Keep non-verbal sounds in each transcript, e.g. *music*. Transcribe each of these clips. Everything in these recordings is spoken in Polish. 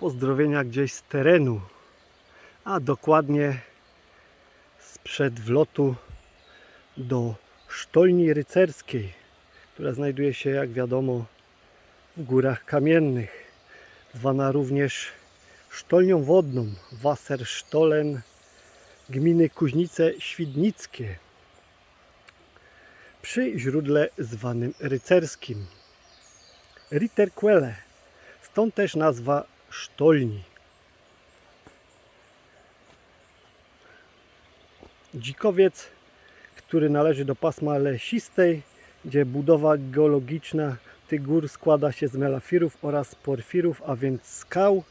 pozdrowienia gdzieś z terenu, a dokładnie sprzed wlotu do Sztolni Rycerskiej, która znajduje się, jak wiadomo, w Górach Kamiennych, zwana również Sztolnią Wodną Wassersztolen gminy Kuźnice Świdnickie przy źródle zwanym rycerskim. Ritterquelle, stąd też nazwa sztolni. Dzikowiec, który należy do pasma lesistej, gdzie budowa geologiczna tych gór składa się z melafirów oraz porfirów, a więc skał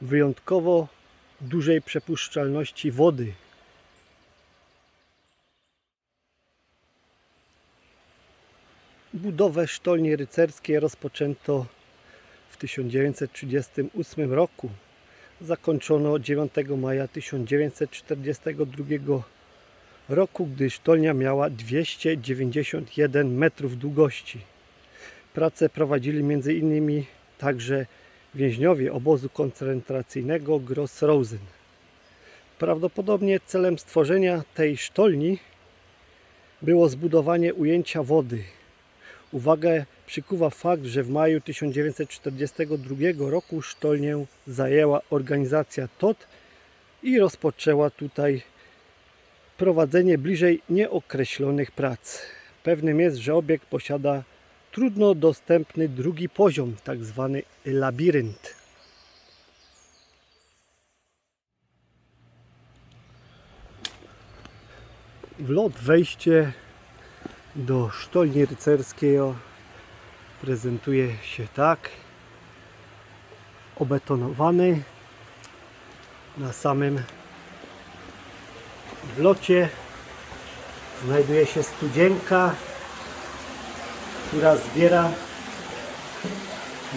wyjątkowo dużej przepuszczalności wody. Budowę sztolni rycerskiej rozpoczęto w 1938 roku. Zakończono 9 maja 1942 roku, gdy sztolnia miała 291 metrów długości. Prace prowadzili m.in. także więźniowie obozu koncentracyjnego Gross-Rosen. Prawdopodobnie celem stworzenia tej sztolni było zbudowanie ujęcia wody. Uwagę przykuwa fakt, że w maju 1942 roku sztolnię zajęła organizacja TOT i rozpoczęła tutaj prowadzenie bliżej nieokreślonych prac. Pewnym jest, że obiekt posiada trudno dostępny drugi poziom, tak zwany labirynt. Wlot, wejście do sztolni rycerskiego prezentuje się tak. Obetonowany na samym wlocie znajduje się studzienka, która zbiera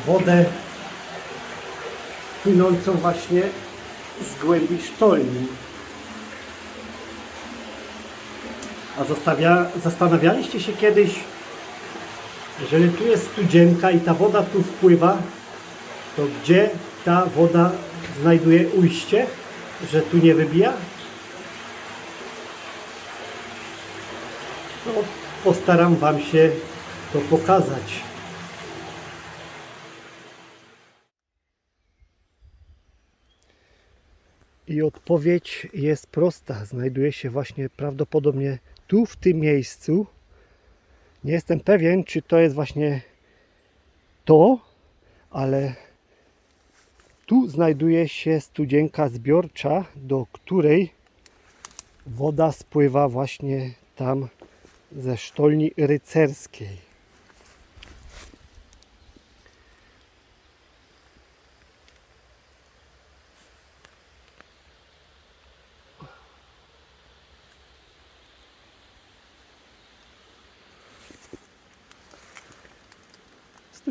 wodę płynącą właśnie z głębi sztolni. A zastanawialiście się kiedyś, jeżeli tu jest studzienka i ta woda tu wpływa, to gdzie ta woda znajduje ujście, że tu nie wybija? No, postaram Wam się to pokazać. I odpowiedź jest prosta. Znajduje się właśnie prawdopodobnie tu, w tym miejscu. Nie jestem pewien, czy to jest właśnie to, ale tu znajduje się studzienka zbiorcza, do której woda spływa właśnie tam ze sztolni rycerskiej.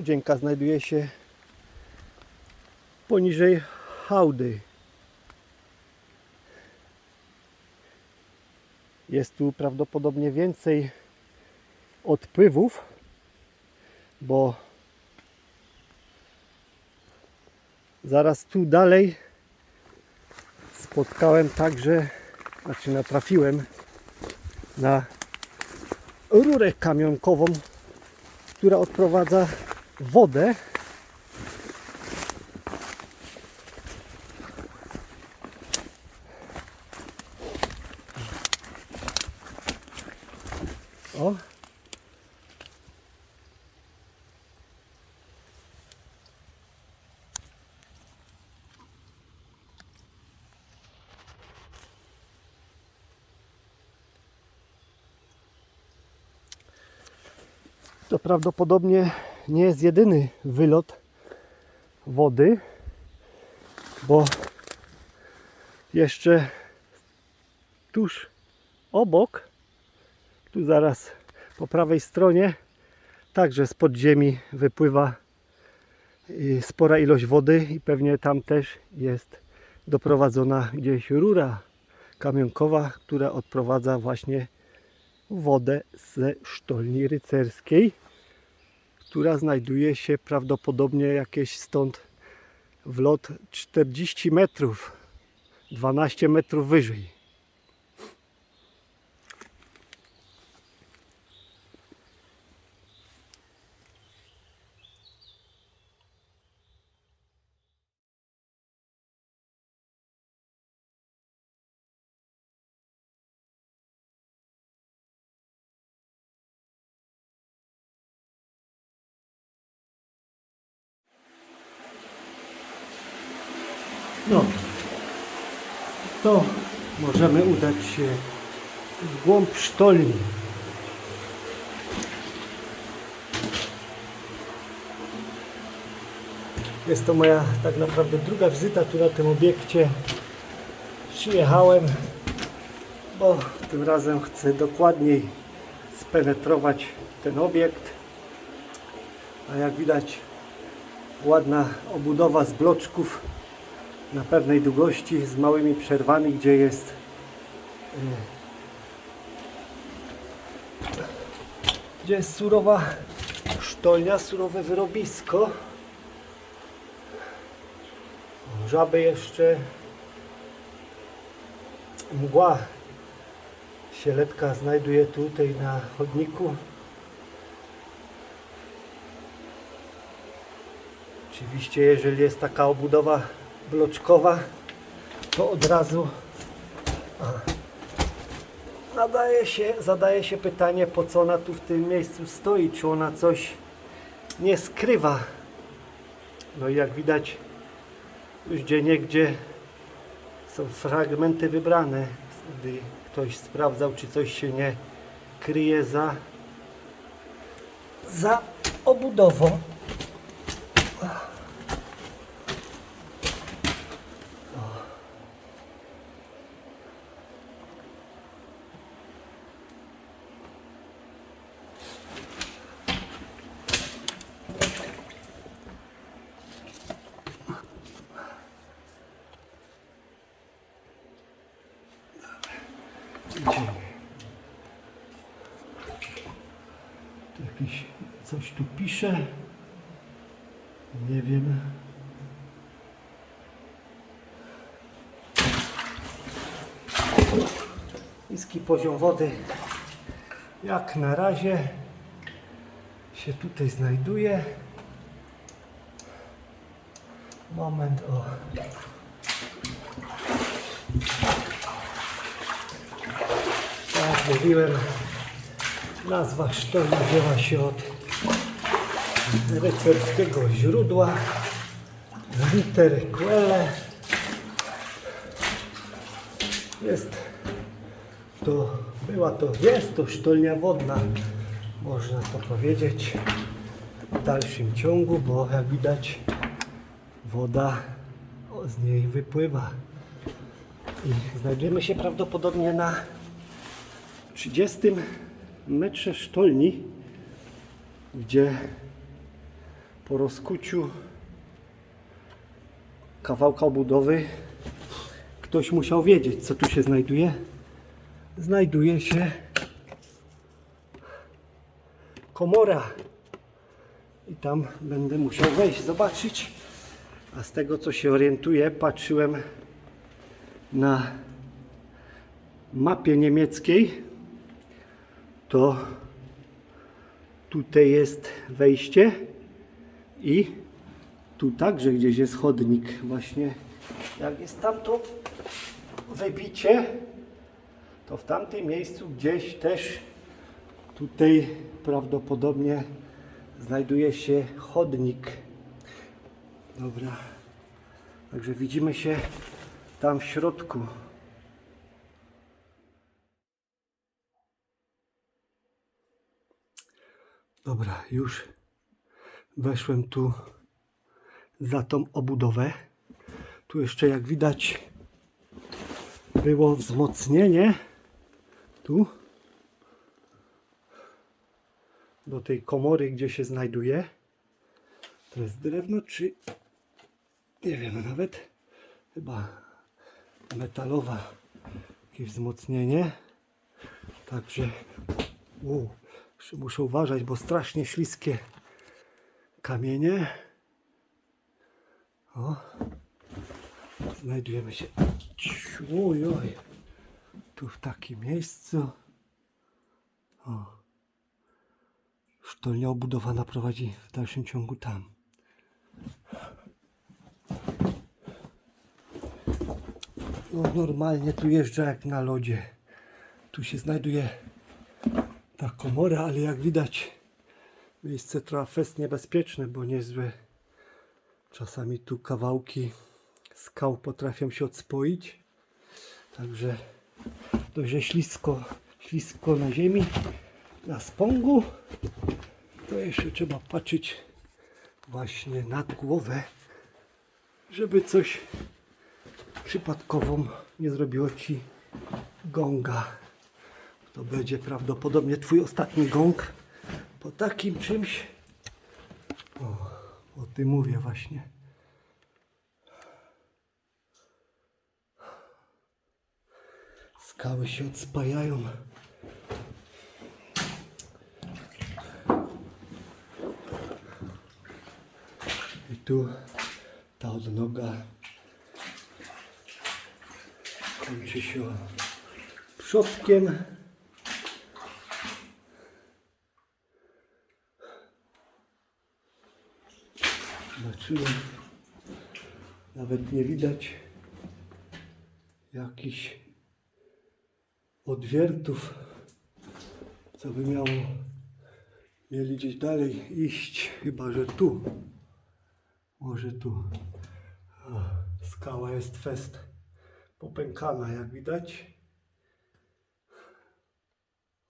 Studzienka znajduje się poniżej hałdy. Jest tu prawdopodobnie więcej odpływów, bo zaraz tu dalej spotkałem także, znaczy natrafiłem na rurę kamionkową, która odprowadza wodę O. To prawdopodobnie nie jest jedyny wylot wody, bo jeszcze tuż obok tu zaraz po prawej stronie także z podziemi wypływa y, spora ilość wody i pewnie tam też jest doprowadzona gdzieś rura kamionkowa, która odprowadza właśnie wodę ze sztolni rycerskiej, która znajduje się prawdopodobnie jakieś stąd w lot 40 metrów, 12 metrów wyżej. No, to możemy udać się w głąb sztolni. Jest to moja tak naprawdę druga wizyta tu na tym obiekcie. Przyjechałem, bo tym razem chcę dokładniej spenetrować ten obiekt. A jak widać ładna obudowa z bloczków na pewnej długości z małymi przerwami, gdzie jest gdzie jest surowa sztolnia, surowe wyrobisko. Żaby jeszcze mgła sieletka znajduje tutaj na chodniku. Oczywiście jeżeli jest taka obudowa bloczkowa, to od razu a, nadaje się, zadaje się pytanie, po co ona tu w tym miejscu stoi, czy ona coś nie skrywa. No i jak widać, już gdzie niegdzie są fragmenty wybrane, gdy ktoś sprawdzał, czy coś się nie kryje za, za obudową. Coś tu pisze. Nie wiem. Niski poziom wody jak na razie się tutaj znajduje. Moment, o. Tak jak mówiłem, nazwa sztolni wzięła się od rycerskiego źródła litery Quelle. Jest to, była to, jest to sztolnia wodna, można to powiedzieć w dalszym ciągu, bo jak widać woda z niej wypływa. I znajdujemy się prawdopodobnie na 30 metrze sztolni, gdzie po rozkuciu kawałka obudowy ktoś musiał wiedzieć, co tu się znajduje. Znajduje się komora. I tam będę musiał wejść, zobaczyć. A z tego, co się orientuję, patrzyłem na mapie niemieckiej, to tutaj jest wejście i tu także gdzieś jest chodnik. Właśnie jak jest tam to wybicie, to w tamtym miejscu gdzieś też tutaj prawdopodobnie znajduje się chodnik. Dobra. Także widzimy się tam w środku. Dobra, już weszłem tu za tą obudowę. Tu jeszcze jak widać było wzmocnienie tu do tej komory, gdzie się znajduje. To jest drewno, czy nie wiem nawet, chyba metalowa jakieś wzmocnienie. Także jeszcze muszę uważać, bo strasznie śliskie kamienie. O. Znajdujemy się. Oj, oj. Tu w takim miejscu. O. Sztolnia obudowana prowadzi w dalszym ciągu tam. No, normalnie tu jeżdża jak na lodzie. Tu się znajduje ta komora, ale jak widać miejsce trochę jest niebezpieczne, bo niezłe. Czasami tu kawałki skał potrafią się odspoić. Także dość ślisko, ślisko na ziemi, na spągu. To jeszcze trzeba patrzeć właśnie nad głowę, żeby coś przypadkową nie zrobiło ci gonga. To będzie prawdopodobnie twój ostatni gong po takim czymś. O, o tym mówię właśnie. Skały się odspajają. I tu ta odnoga kończy się przodkiem. Zobaczyłem. Nawet nie widać jakichś odwiertów, co by miało mieli gdzieś dalej iść, chyba że tu. Może tu. Skała jest fest popękana, jak widać.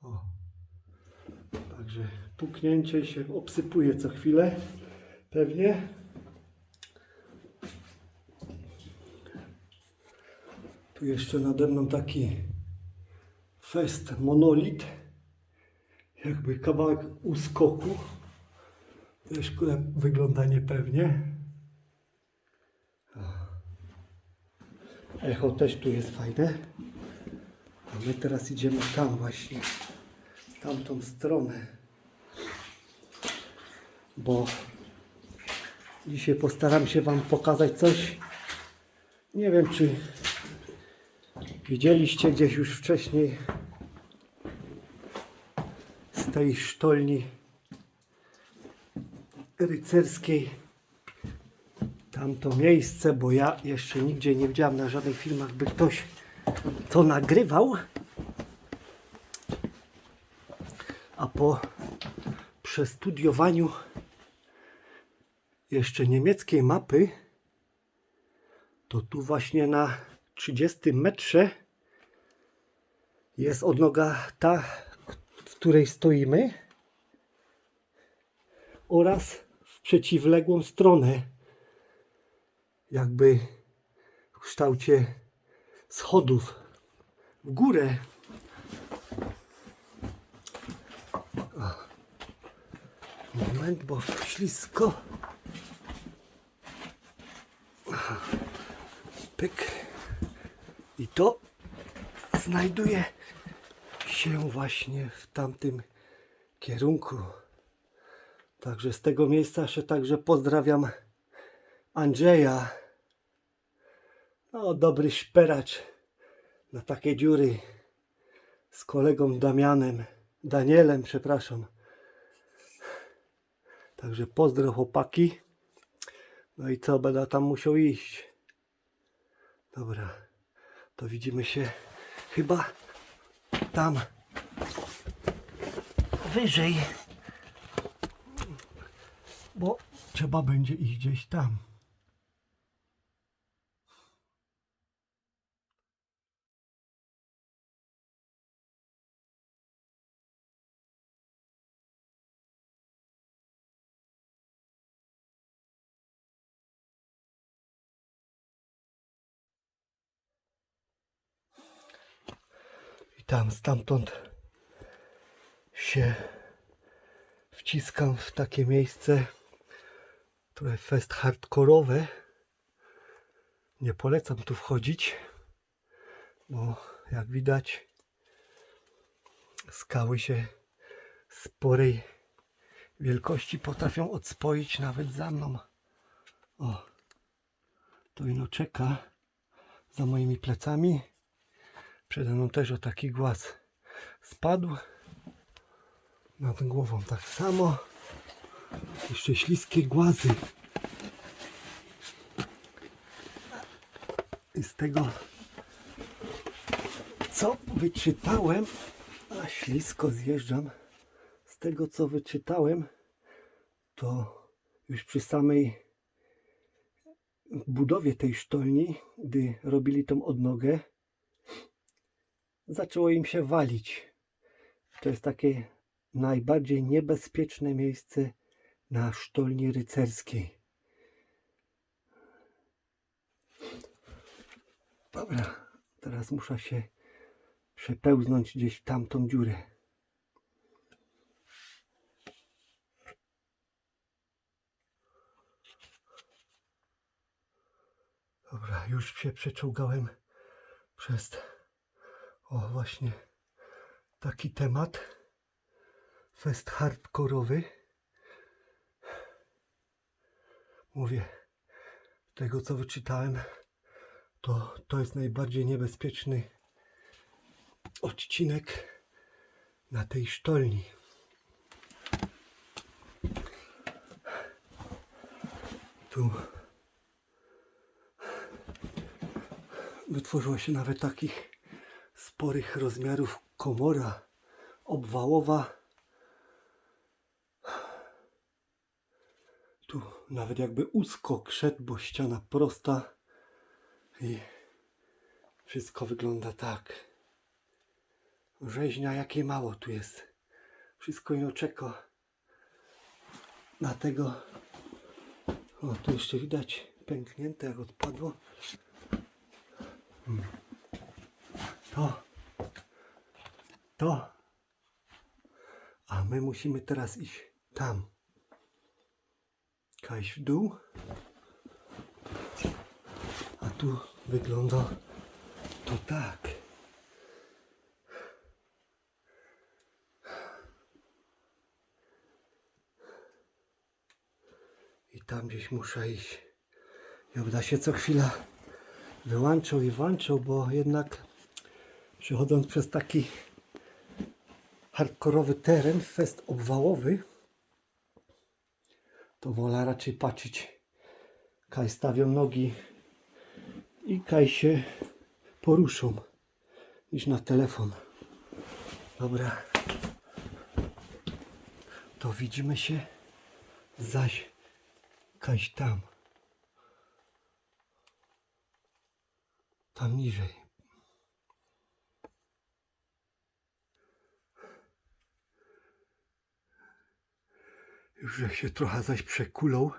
O. Także puknięcie się obsypuje co chwilę. Pewnie. Tu jeszcze nade mną taki fest monolit. Jakby kawałek uskoku. Też wygląda niepewnie. Echo też tu jest fajne. A my teraz idziemy tam właśnie. w Tamtą stronę. Bo dzisiaj postaram się Wam pokazać coś. Nie wiem, czy widzieliście gdzieś już wcześniej z tej sztolni rycerskiej tamto miejsce, bo ja jeszcze nigdzie nie widziałem na żadnych filmach, by ktoś to nagrywał. A po przestudiowaniu jeszcze niemieckiej mapy, to tu właśnie na 30 metrze jest odnoga ta, w której stoimy oraz w przeciwległą stronę jakby w kształcie schodów w górę. Moment, bo ślisko. Pyk. I to znajduje się właśnie w tamtym kierunku. Także z tego miejsca jeszcze także pozdrawiam Andrzeja. No, dobry szperacz na takie dziury z kolegą Damianem, Danielem, przepraszam. Także pozdro chłopaki. No i co, będę tam musiał iść. Dobra, to widzimy się chyba tam wyżej, bo trzeba będzie iść gdzieś tam. I tam stamtąd się wciskam w takie miejsce, które fest hardkorowe. Nie polecam tu wchodzić, bo jak widać skały się sporej wielkości potrafią odspoić nawet za mną. O, to ino czeka za moimi plecami. Przede mną też o taki głaz spadł. Nad głową tak samo. Jeszcze śliskie głazy. I z tego co wyczytałem, a ślisko zjeżdżam, z tego co wyczytałem, to już przy samej budowie tej sztolni, gdy robili tą odnogę, zaczęło im się walić. To jest takie najbardziej niebezpieczne miejsce na sztolni rycerskiej. Dobra, teraz muszę się przepełznąć gdzieś w tamtą dziurę. Dobra, już się przeczołgałem przez o właśnie taki temat fest hardkorowy. Mówię, tego co wyczytałem, to to jest najbardziej niebezpieczny odcinek na tej sztolni. Tu wytworzyła się nawet takich sporych rozmiarów komora obwałowa. Tu nawet jakby uskok bo ściana prosta i wszystko wygląda tak. Rzeźnia jakie mało tu jest. Wszystko ino czeka na tego. O, tu jeszcze widać pęknięte jak odpadło. Hmm. To. To. A my musimy teraz iść tam. Kajś w dół. A tu wygląda to tak. I tam gdzieś muszę iść. Będę się co chwila wyłączał i włączał, bo jednak przechodząc przez taki hardkorowy teren, fest obwałowy, to wola raczej patrzeć, kaj stawią nogi i kaj się poruszą, niż na telefon. Dobra, to widzimy się zaś kaś tam. Tam niżej. Że się trochę zaś przekulał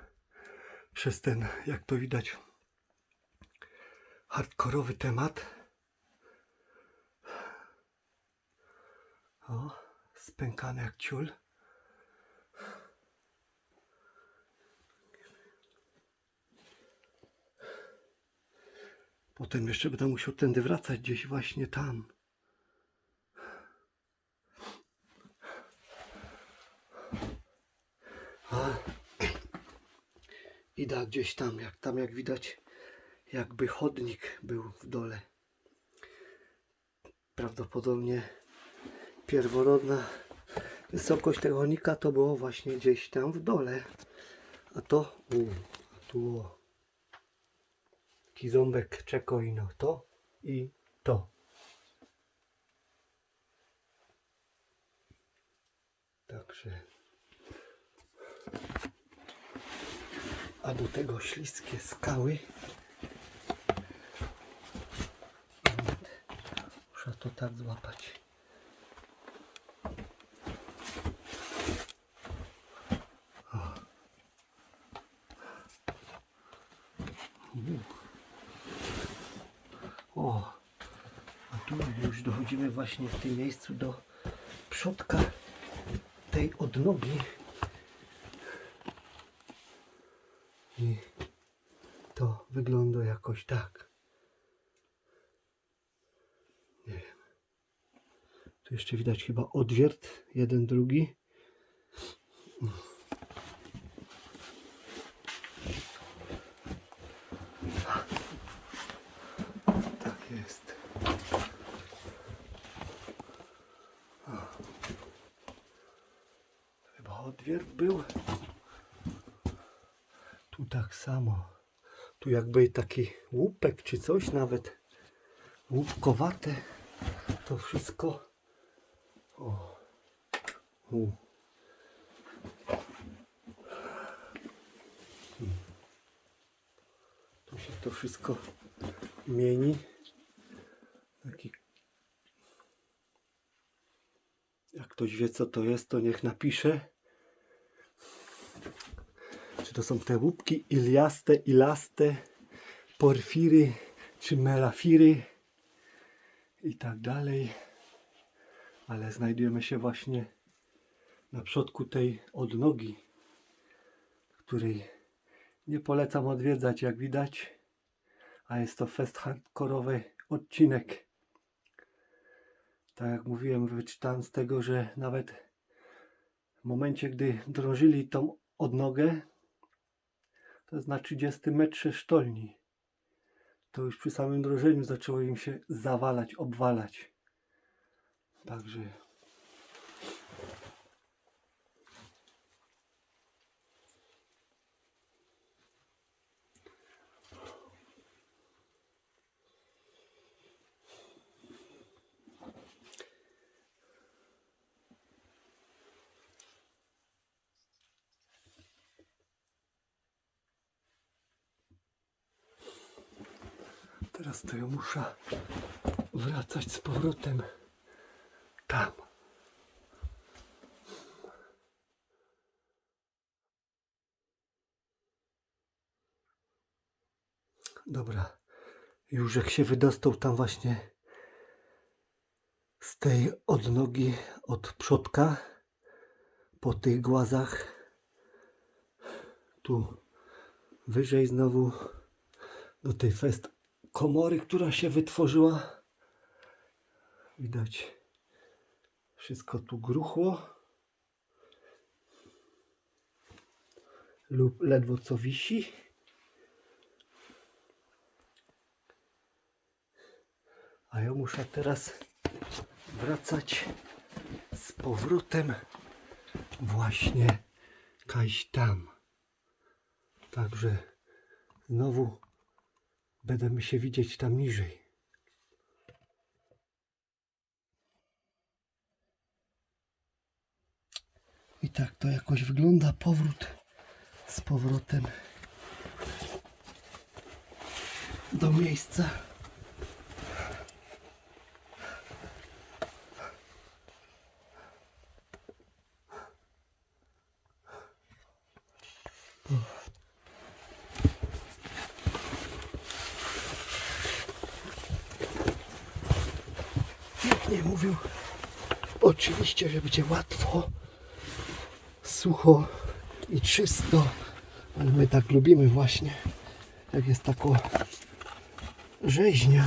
przez ten, jak to widać, hardkorowy temat. O, spękany jak ciul. Potem jeszcze będę musiał tędy wracać gdzieś właśnie tam. A idę gdzieś tam, jak tam jak widać, jakby chodnik był w dole. Prawdopodobnie pierworodna wysokość tego chodnika to było właśnie gdzieś tam w dole. A to, u, a tu o. Taki ząbek czekoino. To i to. Także. A do tego śliskie skały. Muszę to tak złapać. O, a tu już dochodzimy właśnie w tym miejscu do przodka tej odnogi. wygląda jakoś tak. Nie wiem. Tu jeszcze widać chyba odwiert, jeden, drugi. Tak jest. Chyba odwiert był. Tu tak samo. Tu jakby taki łupek czy coś nawet. Łupkowate. To wszystko. O. U. Tu się to wszystko mieni. Taki. Jak ktoś wie co to jest, to niech napisze. To są te łupki iliaste, ilaste, porfiry czy melafiry i tak dalej. Ale znajdujemy się właśnie na przodku tej odnogi, której nie polecam odwiedzać, jak widać. A jest to fest hardkorowy odcinek. Tak jak mówiłem, wyczytałem z tego, że nawet w momencie, gdy drążyli tą odnogę, to jest na 30 metrze sztolni, to już przy samym drążeniu zaczęło im się zawalać, obwalać. Także teraz to ja muszę wracać z powrotem tam. Dobra, już jak się wydostał tam właśnie z tej odnogi od przodka po tych głazach tu wyżej znowu do tej fest komory, która się wytworzyła. Widać wszystko tu gruchło. Lub ledwo co wisi. A ja muszę teraz wracać z powrotem właśnie kaś tam. Także znowu będziemy się widzieć tam niżej. I tak to jakoś wygląda powrót z powrotem do miejsca. Nikt nie mówił oczywiście, że będzie łatwo, sucho i czysto, ale my tak lubimy właśnie, jak jest tako rzeźnia.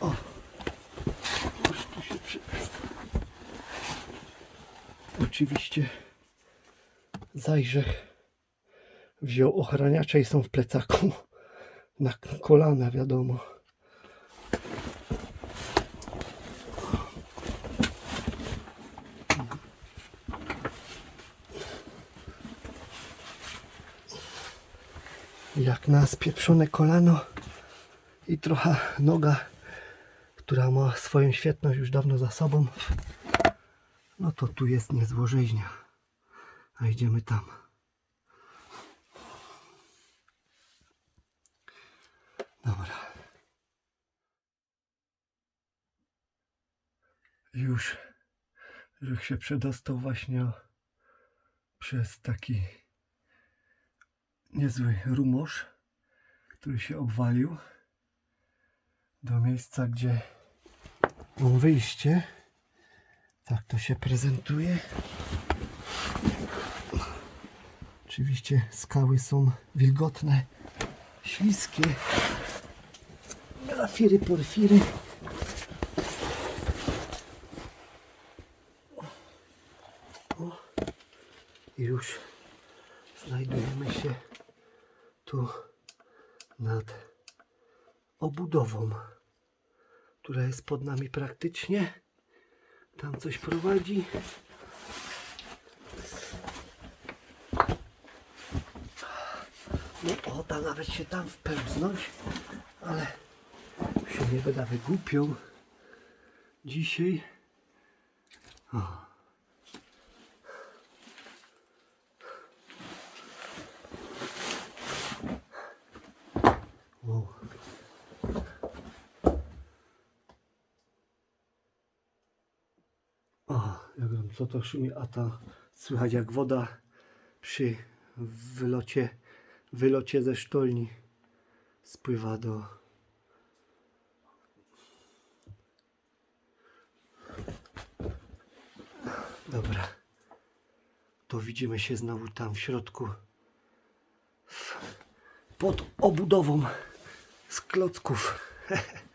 O, tu się. Oczywiście zajrzech wziął ochraniacze i są w plecaku. Na kolana, wiadomo. Jak na spieprzone kolano i trochę noga, która ma swoją świetność już dawno za sobą, no to tu jest niezłożeźnia. A idziemy tam. Dobra. Już, że się przedostał właśnie przez taki niezły rumosz, który się obwalił do miejsca, gdzie mam wyjście. Tak to się prezentuje. Oczywiście skały są wilgotne, śliskie. Melafiry, porfiry. O. I już Znajdujemy się tu nad obudową, która jest pod nami praktycznie. Tam coś prowadzi. No o, da nawet się tam wpełznąć, ale się nie będę wygłupiał dzisiaj. O. Wow. O, jak wiem, co to szumi, a to słychać jak woda przy wylocie, wylocie ze sztolni spływa do... Dobra. To widzimy się znowu tam w środku. Pod obudową z klocków. *laughs*